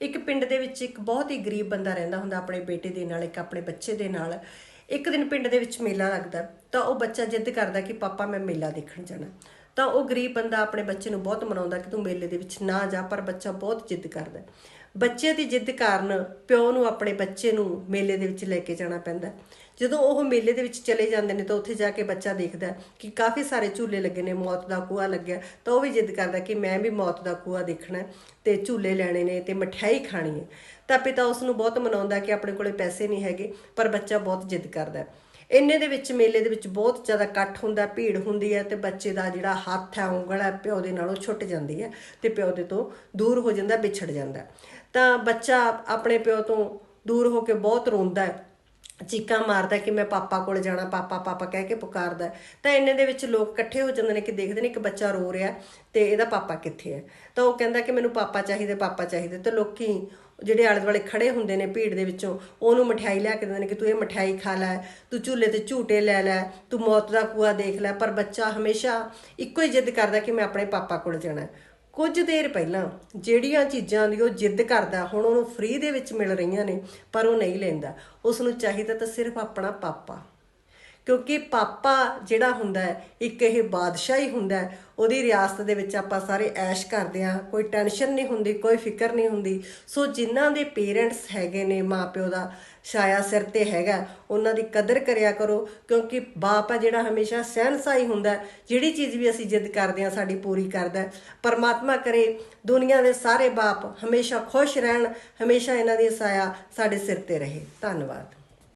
ਇੱਕ ਪਿੰਡ ਦੇ ਵਿੱਚ ਇੱਕ ਬਹੁਤ ਹੀ ਗਰੀਬ ਬੰਦਾ ਰਹਿੰਦਾ ਹੁੰਦਾ ਆਪਣੇ ਬੇਟੇ ਦੇ ਨਾਲ, ਇੱਕ ਆਪਣੇ ਬੱਚੇ ਦੇ ਨਾਲ। ਇੱਕ ਦਿਨ ਪਿੰਡ ਦੇ ਵਿੱਚ ਮੇਲਾ ਲੱਗਦਾ, ਤਾਂ ਉਹ ਬੱਚਾ ਜਿੱਦ ਕਰਦਾ ਕਿ, ਪਾਪਾ, ਮੈਂ ਮੇਲਾ ਦੇਖਣ ਜਾਣਾ। ਤਾਂ ਉਹ ਗਰੀਬ ਬੰਦਾ ਆਪਣੇ ਬੱਚੇ ਨੂੰ ਬਹੁਤ ਮਨਾਉਂਦਾ ਕਿ ਤੂੰ ਮੇਲੇ ਦੇ ਵਿੱਚ ਨਾ ਜਾ, ਪਰ ਬੱਚਾ ਬਹੁਤ ਜਿੱਦ ਕਰਦਾ ਬੱਚੇ ਦੀ ਜਿੱਦ ਕਾਰਨ ਪਿਓ ਨੂੰ ਆਪਣੇ ਬੱਚੇ ਨੂੰ ਮੇਲੇ ਦੇ ਵਿੱਚ ਲੈ ਕੇ ਜਾਣਾ ਪੈਂਦਾ ਜਦੋਂ ਉਹ ਮੇਲੇ ਦੇ ਵਿੱਚ ਚਲੇ ਜਾਂਦੇ ਨੇ ਤਾਂ ਉੱਥੇ ਜਾ ਕੇ ਬੱਚਾ ਦੇਖਦਾ ਕਿ ਕਾਫੀ ਸਾਰੇ ਝੂਲੇ ਲੱਗੇ ਨੇ, ਮੌਤ ਦਾ ਕੂਆ ਲੱਗਿਆ। ਤਾਂ ਉਹ ਵੀ ਜਿੱਦ ਕਰਦਾ ਕਿ ਮੈਂ ਵੀ ਮੌਤ ਦਾ ਕੂਆ ਦੇਖਣਾ ਹੈ ਤੇ ਝੂਲੇ ਲੈਣੇ ਨੇ ਤੇ ਮਠਿਆਈ ਖਾਣੀ ਹੈ। ਤਾਂ ਪਿਤਾ ਉਸ ਨੂੰ ਬਹੁਤ ਮਨਾਉਂਦਾ ਕਿ ਆਪਣੇ ਕੋਲੇ ਪੈਸੇ ਨਹੀਂ ਹੈਗੇ, ਪਰ ਬੱਚਾ ਬਹੁਤ ਜਿੱਦ ਕਰਦਾ ਇੰਨੇ ਦੇ ਵਿੱਚ ਮੇਲੇ ਦੇ ਵਿੱਚ ਬਹੁਤ ਜ਼ਿਆਦਾ ਇਕੱਠ ਹੁੰਦਾ, ਭੀੜ ਹੁੰਦੀ ਹੈ ਤੇ ਬੱਚੇ ਦਾ ਜਿਹੜਾ ਹੱਥ ਹੈ, ਉਂਗਲ ਹੈ, ਪਿਓ ਦੇ ਨਾਲੋਂ ਛੁੱਟ ਜਾਂਦੀ ਹੈ ਤੇ ਪਿਓ ਦੇ ਤੋਂ ਦੂਰ ਹੋ ਜਾਂਦਾ, ਵਿਛੜ ਜਾਂਦਾ ਤਾਂ ਬੱਚਾ ਆਪਣੇ ਪਿਓ ਤੋਂ ਦੂਰ ਹੋ ਕੇ ਬਹੁਤ ਰੋਂਦਾ ਹੈ, ਚੀਕਾਂ ਮਾਰਦਾ ਕਿ ਮੈਂ ਪਾਪਾ ਕੋਲ ਜਾਣਾ, ਪਾਪਾ ਪਾਪਾ ਕਹਿ ਕੇ ਪੁਕਾਰਦਾ ਤਾਂ ਇੰਨੇ ਦੇ ਵਿੱਚ ਲੋਕ ਇਕੱਠੇ ਹੋ ਜਾਂਦੇ ਨੇ ਕਿ ਦੇਖਦੇ ਨੇ ਕਿ ਬੱਚਾ ਰੋ ਰਿਹਾ ਤੇ ਇਹਦਾ ਪਾਪਾ ਕਿੱਥੇ ਹੈ। ਤਾਂ ਉਹ ਕਹਿੰਦਾ ਕਿ ਮੈਨੂੰ ਪਾਪਾ ਚਾਹੀਦੇ ਪਾਪਾ ਚਾਹੀਦੇ। ਤੇ ਲੋਕੀ ਜਿਹੜੇ ਆਲੇ ਦੁਆਲੇ ਖੜੇ ਹੁੰਦੇ ਨੇ ਭੀੜ ਦੇ ਵਿੱਚੋਂ, ਉਹਨੂੰ ਮਠਿਆਈ ਲੈ ਕੇ ਦਿੰਦੇ ਨੇ ਕਿ ਤੂੰ ਇਹ ਮਠਿਆਈ ਖਾ ਲੈ, ਤੂੰ ਝੂਲੇ ਤੇ ਝੂਟੇ ਲੈ ਲੈ, ਤੂੰ ਮੌਤ ਦਾ ਕੂਆ ਦੇਖ ਲੈ। ਪਰ ਬੱਚਾ ਹਮੇਸ਼ਾ ਇੱਕੋ ਹੀ ਜਿੱਦ ਕਰਦਾ ਕਿ ਮੈਂ ਆਪਣੇ ਪਾਪਾ ਕੋਲ ਜਾਣਾ ਕੁਝ ਦੇਰ ਪਹਿਲਾਂ ਜਿਹੜੀਆਂ ਚੀਜ਼ਾਂ ਦੀ ਉਹ ਜਿੱਦ ਕਰਦਾ, ਹੁਣ ਉਹਨੂੰ ਫ੍ਰੀ ਦੇ ਵਿੱਚ ਮਿਲ ਰਹੀਆਂ ਨੇ, ਪਰ ਉਹ ਨਹੀਂ ਲੈਂਦਾ। ਉਸ ਨੂੰ ਚਾਹੀਦਾ ਤਾਂ ਸਿਰਫ ਆਪਣਾ ਪਾਪਾ। ਕਿਉਂਕਿ ਪਾਪਾ ਜਿਹੜਾ ਹੁੰਦਾ ਹੈ, ਇੱਕ ਇਹ ਬਾਦਸ਼ਾਹ ਹੀ ਹੁੰਦਾ ਹੈ, ਉਹਦੀ ਰਿਆਸਤ ਦੇ ਵਿੱਚ ਆਪਾਂ ਸਾਰੇ ਐਸ਼ ਕਰਦੇ ਆ ਕੋਈ ਟੈਨਸ਼ਨ ਨਹੀਂ ਹੁੰਦੀ, ਕੋਈ ਫਿਕਰ ਨਹੀਂ ਹੁੰਦੀ। ਸੋ ਜਿਨ੍ਹਾਂ ਦੇ ਪੇਰੈਂਟਸ ਹੈਗੇ ਨੇ ਮਾਪਿਓ ਦਾ, ਛਾਇਆ ਸਿਰ ਤੇ ਹੈਗਾ, ਉਹਨਾਂ ਦੀ ਕਦਰ ਕਰਿਆ ਕਰੋ, ਕਿਉਂਕਿ ਬਾਪ ਹੈ ਜਿਹੜਾ ਹਮੇਸ਼ਾ ਸਹਿਨਸਾਈ ਹੁੰਦਾ ਜਿਹੜੀ ਚੀਜ਼ ਵੀ ਅਸੀਂ ਜਿੱਦ ਕਰਦੇ ਆ ਸਾਡੀ ਪੂਰੀ ਕਰਦਾ ਪਰਮਾਤਮਾ ਕਰੇ, ਦੁਨੀਆ ਦੇ ਸਾਰੇ ਬਾਪ ਹਮੇਸ਼ਾ ਖੁਸ਼ ਰਹਿਣ, ਹਮੇਸ਼ਾ ਇਹਨਾਂ ਦੀ ਸਾਇਆ ਸਾਡੇ ਸਿਰ ਤੇ ਰਹੇ। ਧੰਨਵਾਦ।